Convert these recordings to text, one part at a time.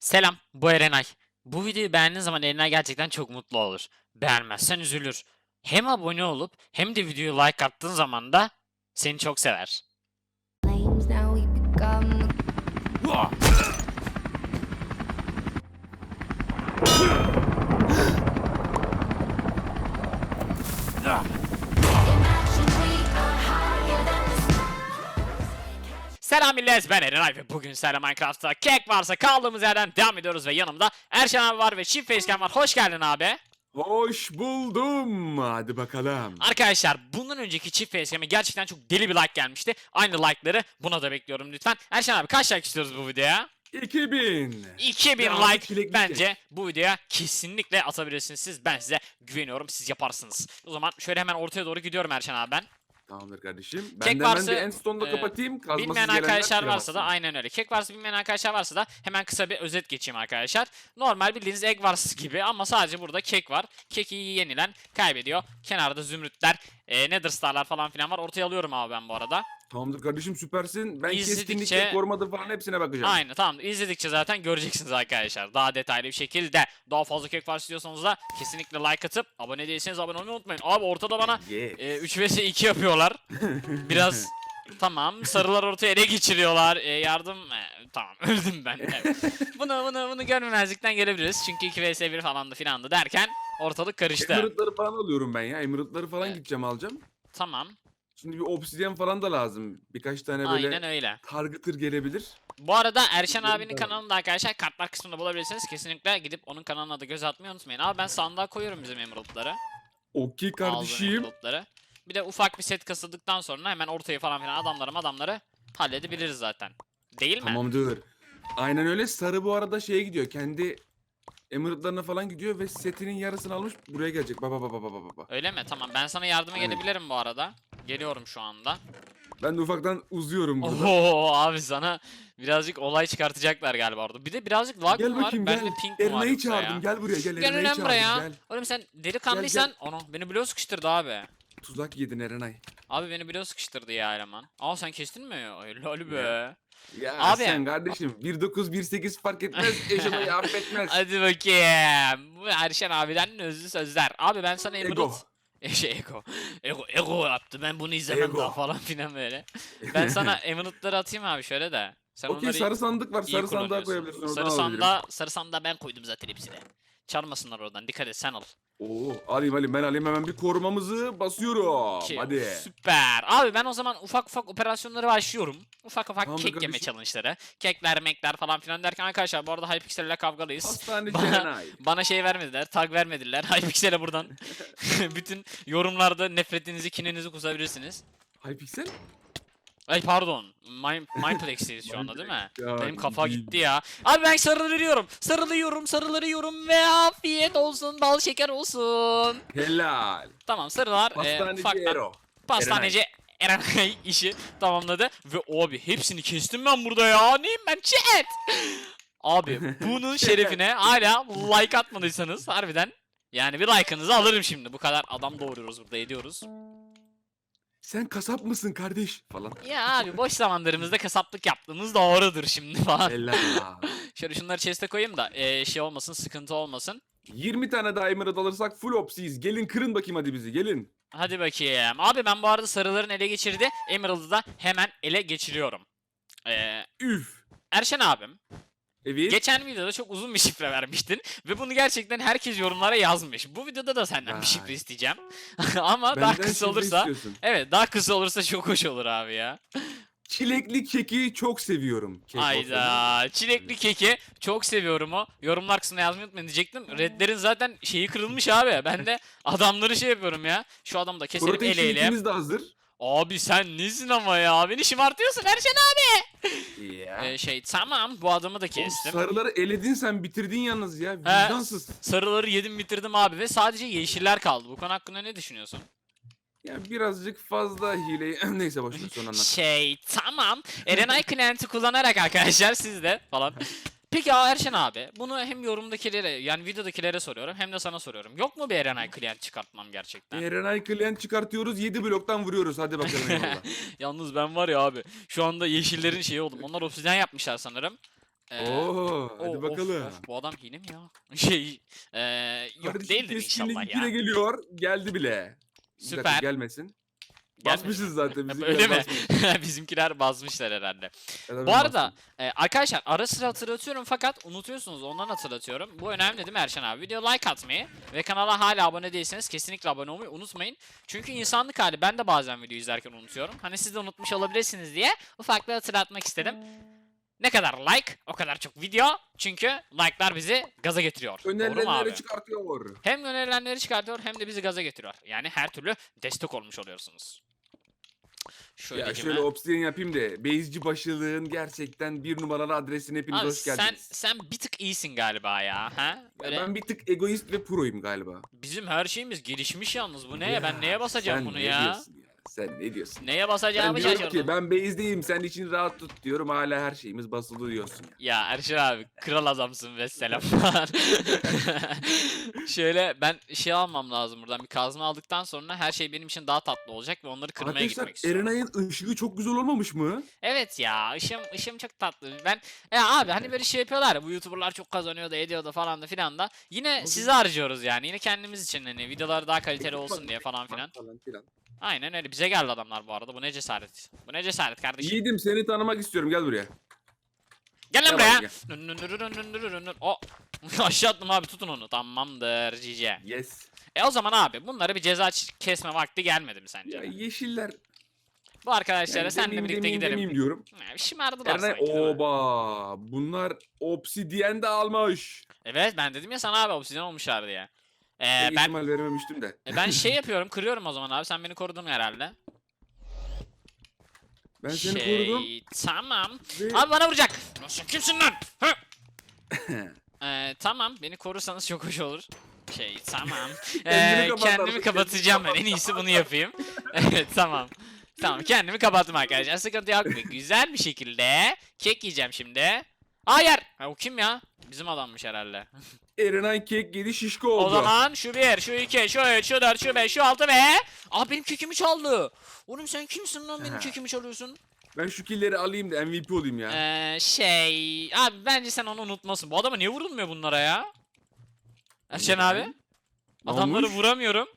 Selam, bu Erenay. Bu videoyu beğendiğin zaman Erenay gerçekten çok mutlu olur. Beğenmezsen üzülür. Hem abone olup hem de videoyu like attığın zaman da seni çok sever. flames Selam millet, ben Erenay ve bugün sizlerle Minecraft'ta kek varsa kaldığımız yerden devam ediyoruz ve yanımda Erşen abi var ve Çift Facecam var. Hoş geldin abi. Hoş buldum. Hadi bakalım. Arkadaşlar bundan önceki çift facecam'e gerçekten çok deli bir like gelmişti. Aynı like'ları buna da bekliyorum lütfen. Erşen abi kaç like istiyoruz bu videoya? 2000. 2000 Ya, like bence kek. bu videoya kesinlikle atabilirsiniz siz. Ben size güveniyorum. Siz yaparsınız. O zaman şöyle hemen ortaya doğru gidiyorum Erşen abi ben. Tamamdır kardeşim. Kek Ben de hemen varsa, bir en sonda e, kapatayım. Kazmasız Bilmeyen arkadaşlar varsa da aynen öyle. Kek varsa bilmeyen arkadaşlar varsa da hemen kısa bir özet geçeyim arkadaşlar. Normal bildiğiniz egg wars gibi ama sadece burada kek var. Keki yenilen kaybediyor. Kenarda zümrütler, e, nether starlar falan filan var. Ortaya alıyorum abi ben bu arada. Tamamdır kardeşim süpersin. Ben İzledikçe- keskinlikle korumadı falan hepsine bakacağım. Aynen tamam. İzledikçe zaten göreceksiniz arkadaşlar. Daha detaylı bir şekilde. Daha fazla kek var istiyorsanız da kesinlikle like atıp abone değilseniz abone olmayı unutmayın. Abi ortada bana Yes. e, 3 vs 2 yapıyorlar. Biraz tamam. Sarılar ortaya ele geçiriyorlar. E, yardım e, tamam öldüm ben. Evet. bunu bunu bunu görmemezlikten gelebiliriz. Çünkü 2 vs 1 falandı filandı derken ortalık karıştı. Emerald'ları falan alıyorum ben ya. Emerald'ları falan gideceğim alacağım. Tamam. Şimdi bir obsidyen falan da lazım. Birkaç tane böyle Aynen öyle. targetır gelebilir. Bu arada Erşen abinin kanalında arkadaşlar kartlar kısmında bulabilirsiniz. Kesinlikle gidip onun kanalına da göz atmayı unutmayın. Abi ben sandığa koyuyorum bizim emerald'ları. Okey Aldığım kardeşim. emerald'ları. Bir de ufak bir set kasıldıktan sonra hemen ortaya falan filan adamları adamları halledebiliriz zaten. Değil mi? Tamamdır. Aynen öyle. Sarı bu arada şeye gidiyor. Kendi Emerald'larına falan gidiyor ve setinin yarısını almış buraya gelecek. Baba baba baba baba. Öyle mi? Tamam ben sana yardıma Aynen. gelebilirim bu arada. Geliyorum şu anda. Ben de ufaktan uzuyorum burada. Oho abi sana birazcık olay çıkartacaklar galiba orada. Bir de birazcık lag Gel mı var? bakayım Bende gel. pink mi var Erina'yı yoksa ya? çağırdım. Gel buraya gel. Gel Erina'yı lan çağırdım. buraya. Gel. Oğlum sen delikanlıysan... Onu beni bloğa sıkıştırdı abi. Tuzak yedin Erenay. Abi beni bloğa sıkıştırdı ya eleman. Aa sen kestin mi? Ay lol be. Ya Abi. sen kardeşim 1.9 1.8 fark etmez. Eşemayı affetmez. Hadi bakayım. Bu Erşen abiden özlü sözler. Abi ben sana Emerald... Ego. Şey ego. Ego, ego yaptı. Ben bunu izlemem Ego. daha falan filan böyle. Ben sana Emerald'ları atayım abi şöyle de. Sen Okey onları sarı sandık var. iyi Sarı sandığa kullanıyorsun. koyabilirsin. Oradan Sarı alabilirim. sandığa, sarı sandığa ben koydum zaten hepsini. Çalmasınlar oradan. Dikkat et sen al. Oo, alayım alayım ben alayım hemen bir korumamızı basıyorum. Ki- Hadi. Süper. Abi ben o zaman ufak ufak operasyonlara başlıyorum. Ufak ufak Tamamdır kek yeme kardeşim. challenge'ları. Kekler mekler falan filan derken arkadaşlar bu arada Hypixel ile kavgalıyız. Hastaneci Bana- Erenay. Bana şey vermediler, tag vermediler. Hypixel'e buradan bütün yorumlarda nefretinizi, kininizi kusabilirsiniz. Hypixel? Ay pardon. Mind, Mindplex'teyiz şu anda değil mi? Ya, Benim kafa değil. gitti ya. Abi ben sarılıyorum. Sarılıyorum, sarılıyorum ve afiyet olsun, bal şeker olsun. Helal. Tamam sarılar. e, Hastaneci ufaktan Ero. pastaneci Erenay işi tamamladı. Ve abi hepsini kestim ben burada ya. Neyim ben chat? Abi bunun şerefine hala like atmadıysanız harbiden yani bir like'ınızı alırım şimdi. Bu kadar adam doğuruyoruz burada ediyoruz. Sen kasap mısın kardeş? Falan. Ya abi boş zamanlarımızda kasaplık yaptığımız doğrudur şimdi falan. Helal. Şöyle şunları chest'e koyayım da e, şey olmasın sıkıntı olmasın. 20 tane daha Emerald alırsak full opsiyiz. Gelin kırın bakayım hadi bizi gelin. Hadi bakayım. Abi ben bu arada sarıların ele geçirdi. Emerald'ı da hemen ele geçiriyorum. Ee, Üf. Erşen abim Evet. geçen videoda çok uzun bir şifre vermiştin ve bunu gerçekten herkes yorumlara yazmış. Bu videoda da senden bir Vay. şifre isteyeceğim. Ama daha Benden kısa şifre olursa istiyorsun. evet daha kısa olursa çok hoş olur abi ya. Çilekli keki çok seviyorum. Kek olsa da. Ayda çilekli keki çok seviyorum o. Yorumlar kısmına yazmayı unutmayın diyecektim. Redlerin zaten şeyi kırılmış abi. Ben de adamları şey yapıyorum ya. Şu adamı da keselim Protein ele ele. de hazır. Abi sen nesin ama ya? Beni şımartıyorsun Erşen abi. Ya. Ee, şey tamam bu adamı da Oğlum kestim. sarıları eledin sen bitirdin yalnız ya. Vicdansız. Sarıları yedim bitirdim abi ve sadece yeşiller kaldı. Bu konu hakkında ne düşünüyorsun? Ya birazcık fazla hileyi... Neyse boş ver sonra anlat. Şey tamam. Erenay Client'i kullanarak arkadaşlar siz de falan. Peki ya Erşen abi bunu hem yorumdakilere yani videodakilere soruyorum hem de sana soruyorum. Yok mu bir Erenay Client çıkartmam gerçekten? Erenay Client çıkartıyoruz 7 bloktan vuruyoruz hadi bakalım eyvallah. Yalnız ben var ya abi şu anda yeşillerin şeyi oldum. Onlar obsidyen yapmışlar sanırım. Ee, Oo, hadi of, bakalım. of, bu adam hile mi ya? Şey, ee, yok Kardeşim, değildir keskinlik inşallah ya. geliyor. Geldi bile. Bir dakika, Süper. gelmesin. Basmışız zaten. Bizimkiler Öyle mi? Bizimkiler basmışlar herhalde. Da Bu arada e, arkadaşlar ara sıra hatırlatıyorum fakat unutuyorsunuz ondan hatırlatıyorum. Bu önemli değil mi Erşen abi? Video like atmayı ve kanala hala abone değilseniz kesinlikle abone olmayı unutmayın. Çünkü insanlık hali ben de bazen video izlerken unutuyorum. Hani siz de unutmuş olabilirsiniz diye ufak bir hatırlatmak istedim. Ne kadar like o kadar çok video. Çünkü like'lar bizi gaza getiriyor. Doğru mu abi? Önerilenleri çıkartıyor. Hem önerilenleri çıkartıyor hem de bizi gaza getiriyor. Yani her türlü destek olmuş oluyorsunuz. Şöyle Ya şöyle obsidian yapayım da Beyzci başılığın gerçekten bir numaralı adresine hepiniz Abi hoş sen geldiniz. sen bir tık iyisin galiba ya. Ha? Ya Böyle ben bir tık egoist ve proyum galiba. bizim her şeyimiz gelişmiş yalnız. Bu ne ya? Ben Ya, neye basacağım sen bunu ne ya? diyorsun ya? Sen ne diyorsun? Neye Ben basacağımı diyorum şaşırdım. ki ben Beyz'deyim sen için rahat tut diyorum hala her şeyimiz basılı diyorsun ya. Ya Erşen abi kral adamsın ve selamlar. Şöyle ben şey almam lazım buradan bir kazma aldıktan sonra her şey benim için daha tatlı olacak ve onları kırmaya Arkadaşlar gitmek istiyorum. Erenay'ın ışığı çok güzel olmamış mı? Evet ya ışım ışım çok tatlı. Ben ya abi hani böyle şey yapıyorlar ya bu YouTuber'lar çok kazanıyor da ediyor da falan da filan da. Yine sizi harcıyoruz yani. Yine kendimiz için hani videolar daha kaliteli olsun diye falan filan. Falan filan. Aynen öyle. Bize geldi adamlar bu arada. Bu ne cesaret. Bu ne cesaret kardeşim. Yiğidim seni tanımak istiyorum gel buraya. Gel lan buraya. Nün nün nün nün nün nün nün nün. O. Aşağı attım abi tutun onu. Tamamdır cice. Yes. E o zaman abi bunlara bir ceza kesme vakti gelmedi mi sence? Ya yeşiller. Bu arkadaşlara Yani senle birlikte demeyeyim, gidelim. demeyeyim diyorum. Ya, Şımardılar Erenay sanki oba bunlar obsidyen de almış. Evet ben dedim ya sana abi obsidyen olmuşlar diye. Ee, Ben ben ihtimal verememiştim de. e, ben şey yapıyorum kırıyorum o zaman abi sen beni korudun herhalde. Ben seni şey, korudum. Tamam. Ve... Abi bana vuracak. Nasıl kimsin lan? Hı? Ee, tamam beni korursanız çok hoş olur. Şey tamam. Kendini Ee, kapat kendimi artık, kapatacağım ben. En iyisi bunu yapayım. evet tamam. Tamam kendimi kapattım arkadaşlar. Sıkıntı yok. Güzel bir şekilde kek yiyeceğim şimdi. Hayır. Ha, o kim ya? Bizim adammış herhalde. Erenay kek yedi şişko oldu. O zaman şu bir, şu iki, şu üç, şu dört, şu beş, şu altı ve... Aa benim kekimi çaldı. Oğlum sen kimsin lan benim kekimi çalıyorsun? Ben şu killeri alayım da MVP olayım ya. Ee, şey... Abi bence sen onu unutmasın. Bu adama niye vurulmuyor bunlara ya? Erşen abi. Adamları olmuş? vuramıyorum.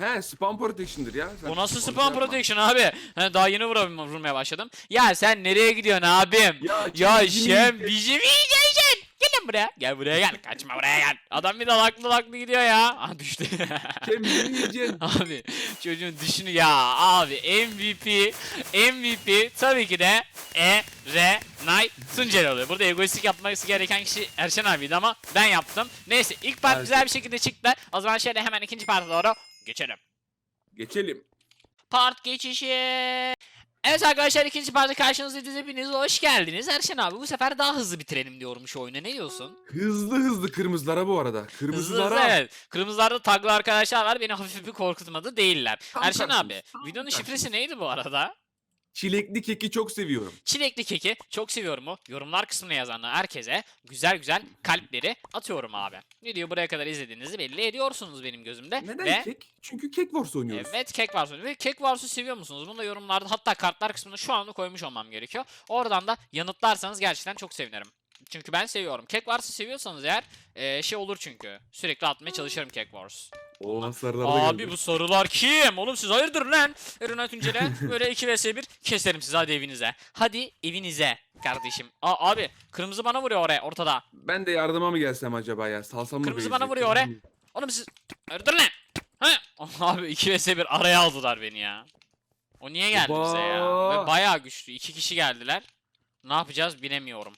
He spam protection'dır ya. Sen Bu nasıl onu spam yapma. protection abi? He, daha yeni vuram- vurmaya başladım. Ya sen nereye gidiyorsun abim? Ya, Ya çizgimi şem yiyecek. bizi mi yiyeceksin? Buraya. Gel buraya gel. Kaçma buraya gel. Adam bir dalaklı dalaklı gidiyor ya. Aha düştü. Kemiğini yiyeceksin. abi çocuğun düşünü ya abi MVP MVP tabii ki de Erenay Tuncel oluyor. Burada egoistik yapması gereken kişi Erşen abiydi ama ben yaptım. Neyse ilk part Evet. güzel bir şekilde çıktı. O zaman şöyle hemen ikinci parta doğru geçelim. Geçelim. Part geçişi. Evet arkadaşlar ikinci parti karşınızdayız. Hepiniz hoş geldiniz. Erşen abi bu sefer daha hızlı bitirelim diyorum şu oyunu. Ne diyorsun? Hızlı hızlı kırmızılara bu arada. Kırmızılara. hızlı evet. Kırmızılarda taglı arkadaşlar var. Beni hafif bir korkutmadı değiller. Tam Erşen tersiniz, abi tam videonun tersiniz. şifresi neydi bu arada? Çilekli keki çok seviyorum. Çilekli keki çok seviyorum o. Yorumlar kısmına yazanlar herkese güzel güzel kalpleri atıyorum abi. Videoyu buraya kadar izlediğinizi belli ediyorsunuz benim gözümde. Neden Ve kek? Çünkü kek Wars oynuyoruz. Evet Cake Wars'u ve Cake Wars'u seviyor musunuz? Bunu da yorumlarda hatta kartlar kısmına şu anda koymuş olmam gerekiyor. Oradan da yanıtlarsanız gerçekten çok sevinirim. Çünkü ben seviyorum. Cake Wars'u seviyorsanız eğer eee, şey olur çünkü. Sürekli atmaya çalışırım Cake Wars. O hasarlar da Abi geldi. bu sorular kim? Oğlum siz hayırdır lan? Eren Tuncel'e böyle 2 vs 1 keserim sizi hadi evinize. Hadi evinize kardeşim. Aa abi kırmızı bana vuruyor oraya ortada. Ben de yardıma mı gelsem acaba ya? Salsam mı Kırmızı bana vuruyor oraya. Oğlum siz hayırdır lan? Ha? Abi 2 vs 1 araya aldılar beni ya. O niye geldi bize ya? Oba! Ve bayağı güçlü. iki kişi geldiler. Ne yapacağız bilemiyorum.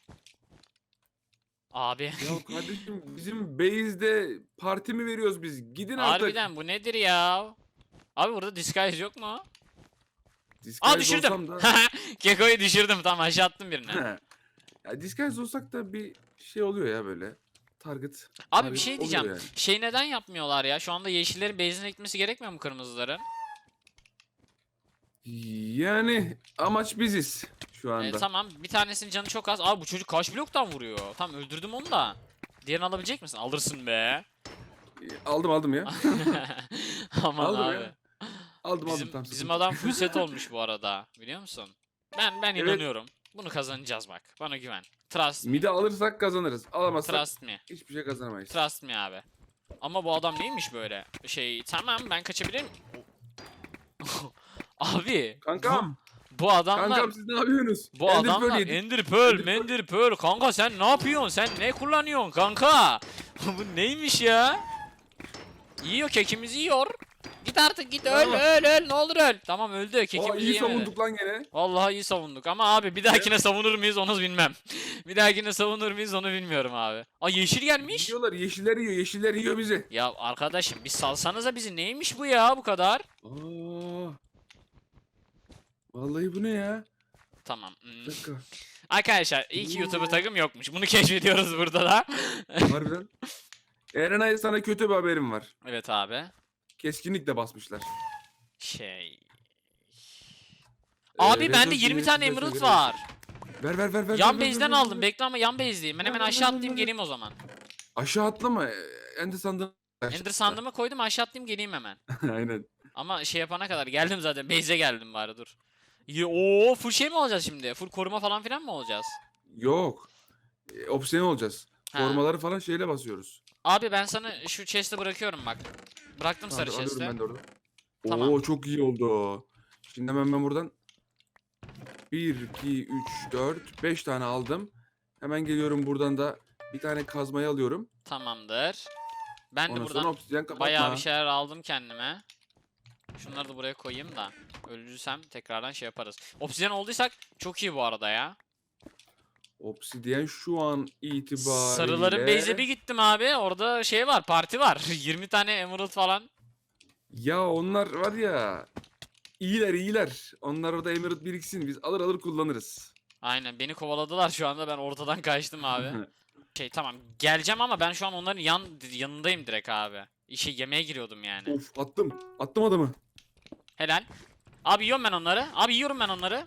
Abi. Ya kardeşim bizim base'de parti mi veriyoruz biz? Gidin artık. Harbiden bu nedir ya? Abi burada disguise yok mu? Disguise Aa düşürdüm. da... Keko'yu düşürdüm. Tamam aşağı attım birine. ya disguise olsak da bir şey oluyor ya böyle. Target. Abi bir target şey oluyor diyeceğim. yani. Şey neden yapmıyorlar ya? Şu anda yeşillerin base'ine gitmesi gerekmiyor mu kırmızıların? Yani amaç biziz şu anda. E, tamam bir tanesinin canı çok az. Abi bu çocuk kaç bloktan vuruyor? Tamam öldürdüm onu da. Diğerini alabilecek misin? Alırsın be. Aldım aldım ya. Aman Aldım abi. ya. Aldım aldım Bizim, tamam. bizim adam full set olmuş bu arada. Biliyor musun? Ben ben Evet. inanıyorum. Bunu kazanacağız bak. Bana güven. Trust me. Midi alırsak kazanırız. Alamazsak Trust me. hiçbir şey kazanamayız. Trust me abi. Ama bu adam neymiş böyle? Şey tamam ben kaçabilirim. abi Kankam. bu, bu adamlar Kankam siz ne yapıyorsunuz? bu Ender Pearl adamlar yedik. Ender Pearl, Ender Pearl. Pearl. Kanka sen ne yapıyorsun? Sen ne kullanıyorsun kanka? bu neymiş ya? Yiyor kekimizi yiyor. Git artık git öl Tamam. öl öl ne olur öl. Tamam öldü Aa, kekimizi iyi yemedi. savunduk lan gene. Vallahi iyi savunduk ama abi bir dahakine savunur muyuz onu bilmem. bir dahakine savunur muyuz onu bilmiyorum abi. Aa yeşil gelmiş. Yiyorlar yeşiller yiyor yeşiller yiyor bizi. Ya arkadaşım bir salsanıza bizi neymiş bu ya bu kadar? Aa. Vallahi bu ne ya? Tamam. hmm. Bir dakika. Arkadaşlar iyi ki YouTuber takım yokmuş. Bunu keşfediyoruz burada da. Harbiden. Erenay sana kötü bir haberim var. evet abi. Keskinlikle basmışlar. Şey. Ee, Abi Red bende Dot 20 University tane derse Emerald var. Ver ver ver ver. Yan ver, base'den ver, ver, aldım. ver. Bekle ama yan base'deyim. Ben hemen aşağı atlayayım geleyim o zaman. Aşağı atlama. Ender sandığın. Ender sandığımı koydum aşağı atlayayım geleyim hemen. Aynen. Ama şey yapana kadar geldim zaten. Base'e geldim bari dur. Oo full şey mi olacağız şimdi? Full koruma falan filan mı olacağız? Yok. Ee, Obsidian olacağız. Ha. Formaları falan şeyle basıyoruz. Abi ben sana şu chest'i bırakıyorum bak. Bıraktım sarı Tamam, alıyorum chest'i. ben de orada. Tamam. Oo çok iyi oldu. Şimdi hemen ben buradan 1, 2, 3, 4, 5 tane aldım. Hemen geliyorum buradan da bir tane kazmayı alıyorum. Tamamdır. Ben de Ondan buradan sonra obsidyen kapatma. bayağı bir şeyler aldım kendime. Şunları da buraya koyayım da. Öldürsem tekrardan şey yaparız. Obsidyen olduysak çok iyi bu arada ya. Obsidyen şu an itibariyle... Sarıların base'e bir gittim abi. Orada şey var, parti var. 20 tane emerald falan. Ya onlar var ya... iyiler iyiler. Onlar orada Emerald biriksin. Biz alır alır kullanırız. Aynen beni kovaladılar şu anda. Ben ortadan kaçtım abi. Şey tamam geleceğim ama ben şu an onların yan yanındayım direkt abi. İşe yemeğe giriyordum yani. of attım. Attım adamı. Helal. Abi yiyorum ben onları. Abi yiyorum ben onları.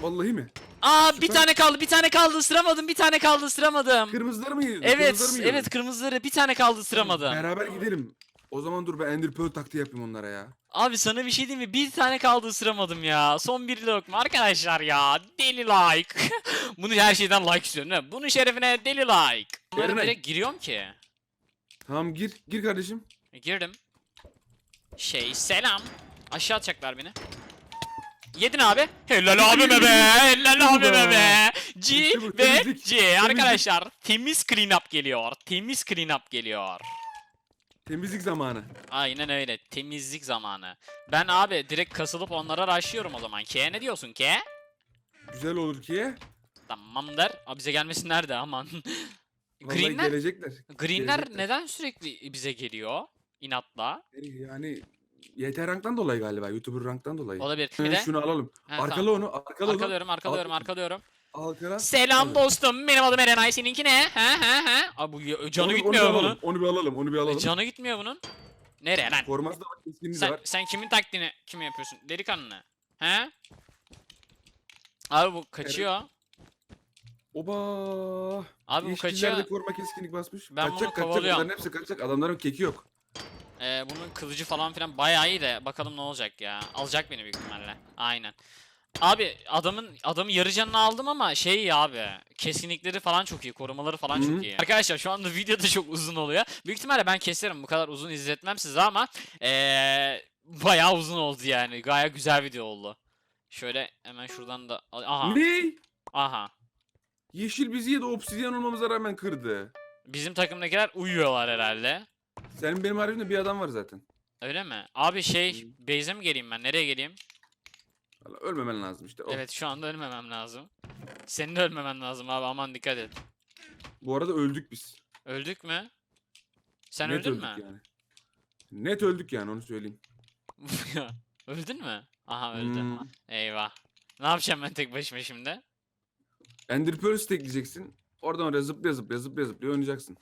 Vallahi mi? Aa bir Süper. tane kaldı, bir tane kaldı ısıramadım, bir tane kaldı ısıramadım. Kırmızıları mı yedin? Evet, Kırmızıları mı evet kırmızıları bir tane kaldı ısıramadım. Beraber gidelim. O zaman dur ben Ender Pearl taktiği yapayım onlara ya. Abi sana bir şey diyeyim mi? Bir tane kaldı ısıramadım ya. Son bir lokma arkadaşlar ya. Deli like. Bunu her şeyden like istiyorum değil mi? Bunun şerefine deli like. Bunları Erenay. direkt giriyorum ki. Tamam gir. Gir kardeşim. Girdim. Şey selam. Aşağı atacaklar beni. Yedin abi. Helal abime be. Helal abime be. G İşte bu, ve temizlik, C arkadaşlar. Temiz clean up geliyor. Temiz clean up geliyor. Temizlik zamanı. Aynen öyle. Temizlik zamanı. Ben abi direkt kasılıp onlara rushlıyorum o zaman. K ne diyorsun K? Güzel olur ki. Tamamdır. Abi bize gelmesinler de aman. Vallahi Greenler, gelecekler. greenler gelecekler. neden sürekli bize geliyor? İnatla. Yani YT ranktan dolayı galiba. YouTuber ranktan dolayı. Olabilir. Bir Ee, de Şunu alalım. Ha, arkala tamam. onu. Arkala onu. arkalıyorum, arkalıyorum, Al- arkalıyorum. Selam Evet. dostum. Benim adım Erenay. Seninki ne? He he he. Abi bu canı Onu- gitmiyor onu bir bunun. alalım, Onu bir alalım. Onu bir E, alalım. Canı gitmiyor bunun. Nereye lan? Forması da var. Sen, var. sen kimin taktiğini kim yapıyorsun? Delikanlı. He? Abi bu kaçıyor. Oba. Abi bu kaçıyor. koruma keskinlik basmış. Ben bunu kaçacak kaçacak. kovalıyorum. Onların hepsi kaçacak. Adamların keki yok. Ee, bunun kılıcı falan filan bayağı iyi de bakalım ne olacak ya. Alacak beni büyük ihtimalle. Aynen. Abi adamın adamı yarı canını aldım ama şey ya abi kesinlikleri falan çok iyi korumaları falan Hı. çok iyi. Arkadaşlar şu anda video da çok uzun oluyor. Büyük ihtimalle ben keserim bu kadar uzun izletmem size ama ee, bayağı uzun oldu yani. Gayet güzel video oldu. Şöyle hemen şuradan da aha Ne? aha. Yeşil bizi yedi. Obsidyen olmamıza rağmen kırdı. Bizim takımdakiler uyuyorlar herhalde. Senin benim haricimde bir adam var zaten. Öyle mi? Abi şey base'e mi geleyim ben? Nereye geleyim? Vallahi ölmemen lazım işte. o. Evet şu anda ölmemem lazım. Senin de ölmemen lazım abi aman dikkat et. Bu arada öldük biz. Öldük mü? Sen Net öldün öldük mü? yani. Net öldük yani onu söyleyeyim. öldün mü? Aha öldü. Hmm. Eyvah. Ne yapacağım ben tek başıma şimdi? Ender Pearl stackleyeceksin. Oradan oraya zıplaya zıplaya zıplaya zıplaya oynayacaksın.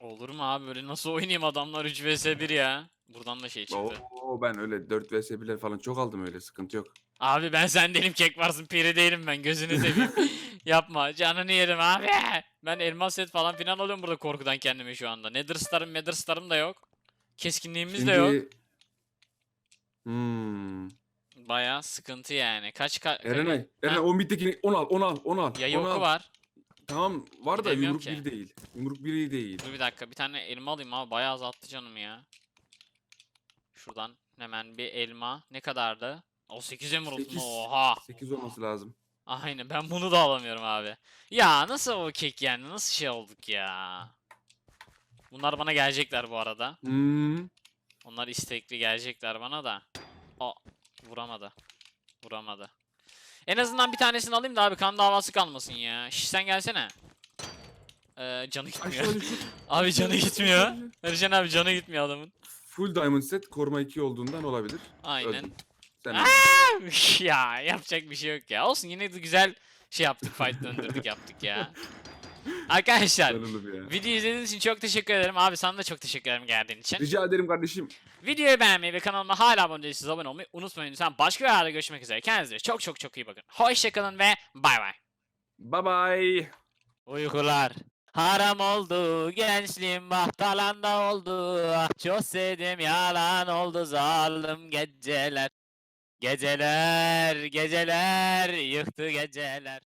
Olur mu abi böyle nasıl oynayayım adamlar 3 vs 1 ya. Buradan da şey çıktı. Oo ben öyle 4 vs 1'ler falan çok aldım öyle sıkıntı yok. Abi ben sen değilim kek varsın piri değilim ben gözünü seveyim. Yapma canını yerim abi. Ben elmas set falan filan alıyorum burada korkudan kendime şu anda. Nether starım nether starım da yok. Keskinliğimiz de yok. Hmm. Baya sıkıntı yani. Kaç ka Erenay? Erenay o middekini 10 al, 10 al, 10 al. Ya 10 yoku al. var. Tamam var da Gidemiyorum yumruk ki. bir değil. Yumruk biri değil. Dur bir dakika bir tane elma alayım abi. Bayağı azalttı canım ya. Şuradan hemen bir elma. Ne kadardı? O 8 emerald? Sekiz. Oha. 8 olması lazım. Aynen ben bunu da alamıyorum abi. Ya nasıl o kek yani? Nasıl şey olduk ya? Bunlar bana gelecekler bu arada. Hmm. Onlar istekli gelecekler bana da. Aa, vuramadı. Vuramadı. En azından bir tanesini alayım da abi kan davası kalmasın ya. Şş sen gelsene. Ee, canı gitmiyor. Düşür. abi canı gitmiyor. düşür. Ercan abi canı gitmiyor adamın. Full diamond set koruma 2 olduğundan olabilir. Aynen. Öldüm. Sen Aa! ya yapacak bir şey yok ya. Olsun yine de güzel şey yaptık. Fight döndürdük yaptık ya. Arkadaşlar ya. video izlediğiniz için çok teşekkür ederim. Abi sana da çok teşekkür ederim geldiğin için. Rica ederim kardeşim. Videoyu beğenmeyi ve kanalıma hala abone değilseniz abone olmayı unutmayın. Lütfen başka bir yerde görüşmek üzere. Kendinize çok çok çok iyi bakın. Hoşçakalın ve bay bay. Bye bye. Uykular. Haram oldu gençliğim bahtalanda oldu ah çok sevdim yalan oldu zalim geceler Geceler geceler yıktı geceler